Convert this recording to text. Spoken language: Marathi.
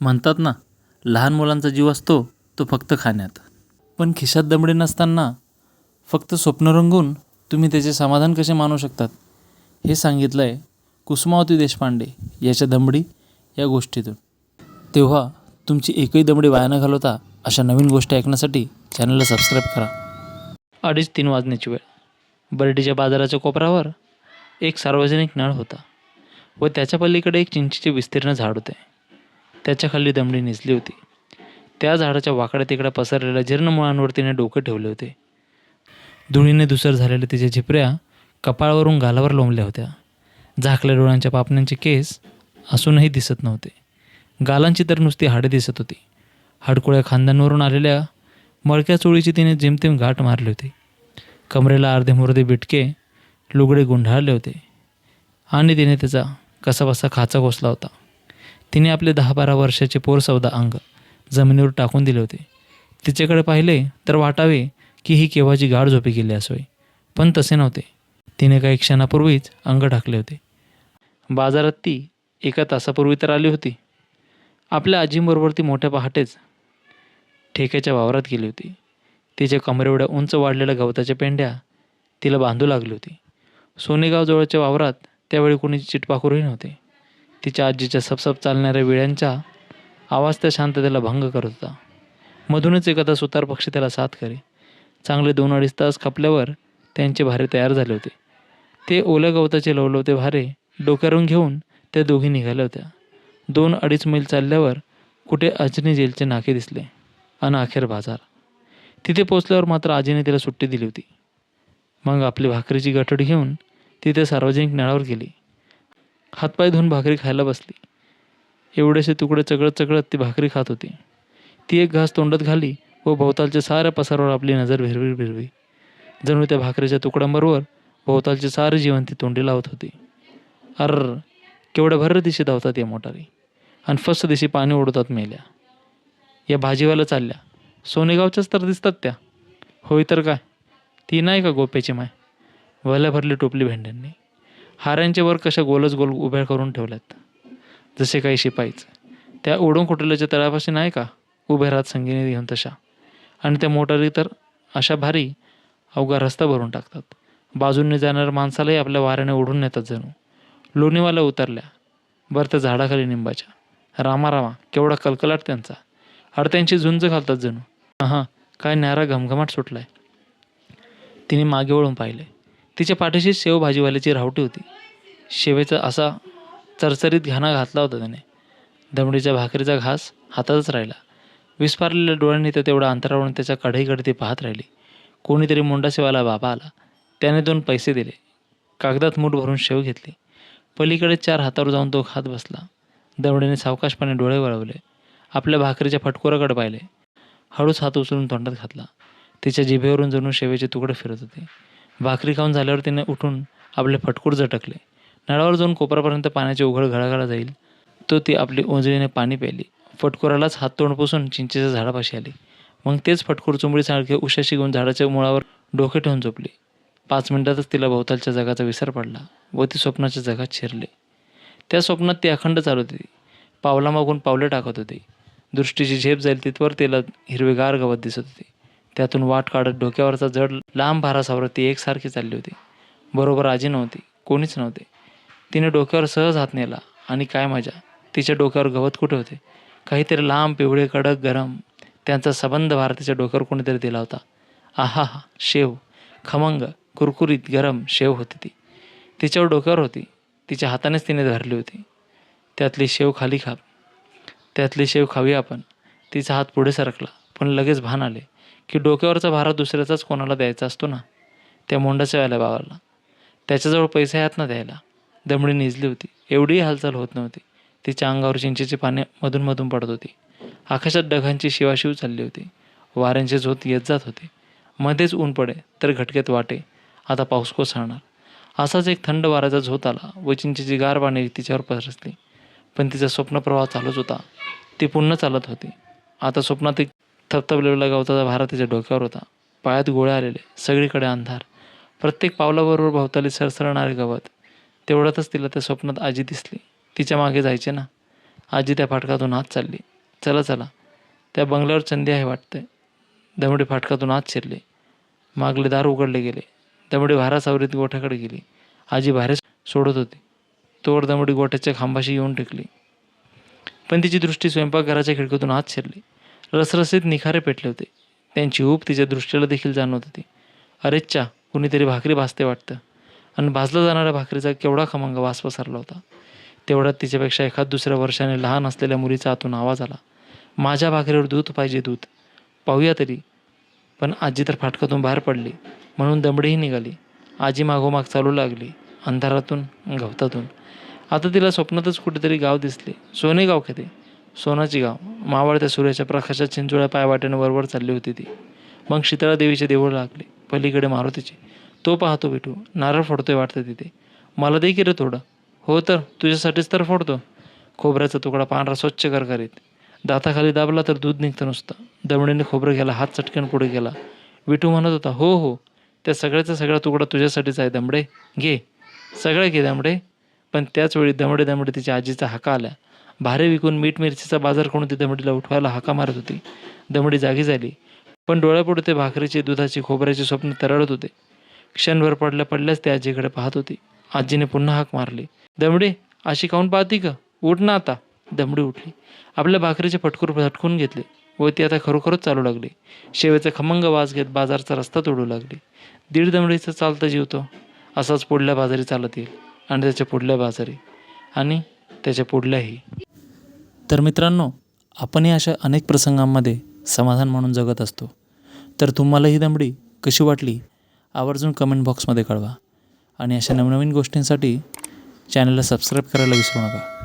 म्हणतात ना लहान मुलांचा जीव असतो तो फक्त खाण्यात. पण खिशात दमडी नसताना फक्त स्वप्न रंगून तुम्ही त्याचे समाधान कसे मानू शकतात? हे सांगितलं आहे कुसुमावती देशपांडे याच्या दमडी या गोष्टीतून. तेव्हा तुमची एकही दमडी वाया न घालवता अशा नवीन गोष्टी ऐकण्यासाठी चॅनलला सबस्क्राईब करा. अडीच तीन वाजण्याची वेळ. बर्डीच्या बाजाराच्या कोपऱ्यावर एक सार्वजनिक नळ होता व त्याच्या पलीकडे एक चिंचेचे विस्तीर्ण झाड होते. त्याच्याखाली दमडी निजली होती. त्या झाडाच्या वाकड्या तिकड्या पसरलेल्या जीर्ण मुळांवर तिने डोकं ठेवले होते. धुळीने धुसर झालेल्या तिच्या झिपऱ्या कपाळावरून गालावर लोंबल्या होत्या. झाकल्या डोळ्यांच्या पापण्यांचे केस असूनही दिसत नव्हते. गालांची तर नुसती हाडे दिसत होती. हाडकुळ्या खांद्यांवरून आलेल्या मळक्या चोळीची तिने जेमतेम गाठ मारली होती. कमरेला अर्धे मुर्धे बिटके लुगडे गुंढाळले होते. आणि तिने त्याचा कसाबसा खाचा घोसला होता. तिने आपले दहा बारा वर्षाचे पोरसौदा अंग जमिनीवर टाकून दिले होते. तिच्याकडे पाहिले तर वाटावे की ही केव्हाची गाढ झोपी गेली असावी. पण तसे नव्हते. तिने काही क्षणापूर्वीच अंग टाकले होते. बाजारात ती एका तासापूर्वी तर आली होती. आपल्या आजींबरोबर ती मोठ्या पहाटेच ठेक्याच्या वावरात गेली होती. तिच्या कमरेवड्या उंच वाढलेल्या गवताच्या पेंड्या तिला बांधू लागली होती. सोनेगावजवळच्या वावरात त्यावेळी कोणी चिटपाखरूही नव्हते. तिच्या आजीच्या सपसप चालणाऱ्या विळ्यांचा आवाज त्या शांततेला भंग करत होता. मधूनच एखादा सुतार पक्षी त्याला साथ करे. चांगले दोन अडीच तास खपल्यावर त्यांचे भारे तयार झाले होते. ते ओल्या गवताचे लवलवते भारे डोक्यावरून घेऊन त्या दोघी निघाल्या होत्या. दोन अडीच मैल चालल्यावर कुठे अजनी जेलचे नाके दिसले अन अखेर बाजार. तिथे पोचल्यावर मात्र आजीने तिला सुट्टी दिली होती. मग आपली भाकरीची गठड घेऊन तिथे सार्वजनिक नळावर गेली. हातपाय धुवून भाकरी खायला बसली. एवढेसे तुकडे चगळत चगळत ती भाकरी खात होती. ती एक घास तोंडात घाली व भोवतालच्या साऱ्या पसारावर आपली नजर भिरवी भिरवी. जणू त्या भाकरीच्या तुकड्यांबरोबर भोवतालचे सारे जीवन ती तोंडी लावत होती. अर केवढ्या भर दिशी धावतात या मोटारी. आणि फस्त दिशी पाणी ओढतात मेल्या. या भाजीवाला चालल्या. सोनेगावच्याच तर दिसतात त्या. होय तर काय? ती नाही का गोप्याची माय? वल्या भरली टोपली भेंड्यांनी. हारांच्या वर कशा गोलच गोल उभ्या करून ठेवल्यात? जसे काही शिपाईच. त्या ओढून खुटल्याच्या तळापाशी नाही का? उभे राहत संगीने घेऊन तशा. आणि त्या मोटारी तर अशा भारी अवघा रस्ता भरून टाकतात. बाजूने जाणाऱ्या माणसालाही आपल्या वाऱ्याने ओढून नेतात जणू. लोणीवाल्या उतरल्या. बरं त्या झाडाखाली निंबाच्या. रामा रामा केवढा कलकलाट त्यांचा. अडत्यांची झुंज घालतात जणू. हां काय न्यारा घमघमाट सुटलाय. तिने मागे वळून पाहिले. तिच्या पाठीशी शेव भाजीवाल्याची रावटी होती. शेवेचा असा चरचरीत घाणा घातला होता त्याने. दमडीच्या भाकरीचा घास हातातच राहिला. विस्फारलेल्या डोळ्यांनी तर तेवढ्या अंतरावरून त्याच्या कढईकडे ती पाहत राहिली. कोणीतरी मुंडासेवाला बाबा आला. त्याने दोन पैसे दिले. कागदात मूठ भरून शेव घेतली. पलीकडे चार हातावर जाऊन तो खात बसला. दमडीने सावकाशपणे डोळे वळवले. आपल्या भाकरीच्या फटकोराकडे पाहिले. हळूच हात उचलून तोंडात घातला. तिच्या जिभेवरून जणू शेवेचे तुकडे फिरत होते. भाकरी खाऊन झाल्यावर तिने उठून आपले फटकूर झटकले. नळावर जाऊन कोपरापर्यंत पाण्याचे उघड घळाघळा जाईल. तो ती आपली ओंजळीने पाणी प्यायली. फटकुरालाच हात तोंड पुसून चिंचेच्या झाडापाशी आली. मग तेच फटकूर चुंबडीसारखे उशाशी घेऊन झाडाच्या मुळावर डोके ठेवून झोपली. पाच मिनिटातच तिला भोवतालच्या जगाचा विसर पडला व ती स्वप्नाच्या जगात शिरले. त्या स्वप्नात ती अखंड चालत होती. पावलामागून पावले टाकत होती. दृष्टीची झेप जाईल तिथवर तिला हिरवेगार गवत दिसत होती. त्यातून वाट काढत डोक्यावरचा जड लांब भारासावरती एकसारखी चालली होती. बरोबर आजी नव्हती कोणीच नव्हते. तिने डोक्यावर सहज हात नेला. आणि काय मजा तिच्या डोक्यावर गवत कुठे होते? काहीतरी लांब पिवळे कडक गरम त्यांचा संबंध भारतीच्या डोक्यावर कोणीतरी दिला होता. आहा हा शेव. खमंग कुरकुरीत गरम शेव होती ती. तिच्यावर डोक्यावर होती. तिच्या हातानेच तिने धरली होती. त्यातली शेव खाली खा. त्यातली शेव खावी आपण. तिचा हात पुढे सरकला पण लगेच भान आले. की डोक्यावरचा भारा दुसऱ्याचाच कोणाला द्यायचा असतो ना? त्या मोंडाच्या भावाला त्याच्याजवळ पैसे आहेत ना द्यायला? दमडी निजली होती. एवढीही हालचाल होत नव्हती. तिच्या अंगावर चिंचेची पाने मधून मधून पडत होती. आकाशात ढगांची शिवाशिव चालली होती. वाऱ्यांचे झोत येत जात होते. मध्येच ऊन पडे तर घटकेत वाटे. आता पाऊस कोसळणार. असाच एक थंड वाऱ्याचा झोत आला व चिंचेची गार पाने तिच्यावर पसरसली. पण तिचा स्वप्नप्रवाह चालूच होता. ती पुन्हा चालत होती. आता स्वप्नात एक थपथपलेला गवताचा भारा तिच्या डोक्यावर होता. पायात गोळे आलेले सगळीकडे अंधार. प्रत्येक पावलाबरोबर भोवताली सरसरणारे गवत. तेवढ्यातच तिला त्या स्वप्नात आजी दिसली. तिच्यामागे जायचे ना? आजी त्या फाटकातून आत चालली. चला चला. त्या बंगल्यावर चंदी आहे वाटते दमडी फाटकातून आत शिरले. मागले दार उघडले गेले. दमडी भारा सावरीत गोठ्याकडे गेली. आजी भारे सोडत होती. तोवर दमडी गोठ्याच्या खांबाशी येऊन टेकली. पण तिची दृष्टी स्वयंपाकघराच्या खिडकीतून आत शिरली. रसरसीत निखारे पेटले होते. त्यांची ऊब तिच्या दृष्टीला देखील जाणवत होती. अरेच्चा कुणीतरी भाकरी भाजते वाटतं. आणि भाजला जाणाऱ्या भाकरीचा केवढा खमंग वास पसरला होता. तेवढ्यात तिच्यापेक्षा एखाद दुसऱ्या वर्षाने लहान असलेल्या मुलीचा आतून आवाज आला. माझ्या भाकरीवर दूध पाहिजे दूध. पाहूया तरी. पण आजी तर फाटकातून बाहेर पडली. म्हणून दमडीही निघाली. आजी मागोमाग चालू लागली. अंधारातून गवतातून. आता तिला स्वप्नातच कुठेतरी गाव दिसले. सोने गाव खेते सोनाची गाव. मावळत्या सूर्याच्या प्रकाशात चिंचोळ्या पायवाट्याने वरवर चालली होती ती. मग शीतळा देवीचे देऊळ लागले. पलीकडे मारुतीचे. तो पाहतो विठू. नारळ फोडतोय वाटतं तिथे. मला दे की रे थोडं. हो तर तुझ्यासाठीच तर फोडतो. खोबऱ्याचा तुकडा पांढरा स्वच्छ करकरीत. दाताखाली दाबला तर दूध निघतं नुसतं. दमडीने खोबरं गेला हात चटकन पुढे गेला विठू म्हणत होता हो हो. त्या सगळ्याचा सगळा तुकडा तुझ्यासाठीच आहे दमडे. घे. सगळं घे दमडे. पण त्याचवेळी दमडे दमडे तिच्या आजीचा हाका आल्या भारे विकून मीठ मिरचीचा बाजार करून ती दमडीला उठवायला हाका मारत होती. दमडी जागी झाली. पण डोळ्यापुढे ते भाकरीचे दुधाची खोबऱ्याचे स्वप्न तरळत होते. क्षणभर पडल्या पडल्याच ते आजीकडे पाहत होती. आजीने पुन्हा हाक मारली. दमडी अशी काऊन पाहती का उठ ना आता. दमडी उठली. आपल्या भाकरीचे फटकूर झटकून घेतले. व ती आता खरोखरच चालू लागली. शेवेचा खमंग वास घेत बाजारचा रस्ता तोडू लागली. दीड दमडीचं चालतं जीवतो असाच पुढल्या बाजारी चालत येईल. आणि त्याच्या पुढल्या बाजारी. आणि त्याच्या पुढल्याही. तर मित्रांनो आपणही अशा अनेक प्रसंगांमध्ये समाधान म्हणून जगत असतो. तर तुम्हाला ही दमडी कशी वाटली आवर्जून कमेंट बॉक्समध्ये कळवा. आणि अशा नवनवीन गोष्टींसाठी चॅनलला सबस्क्राईब करायला विसरू नका.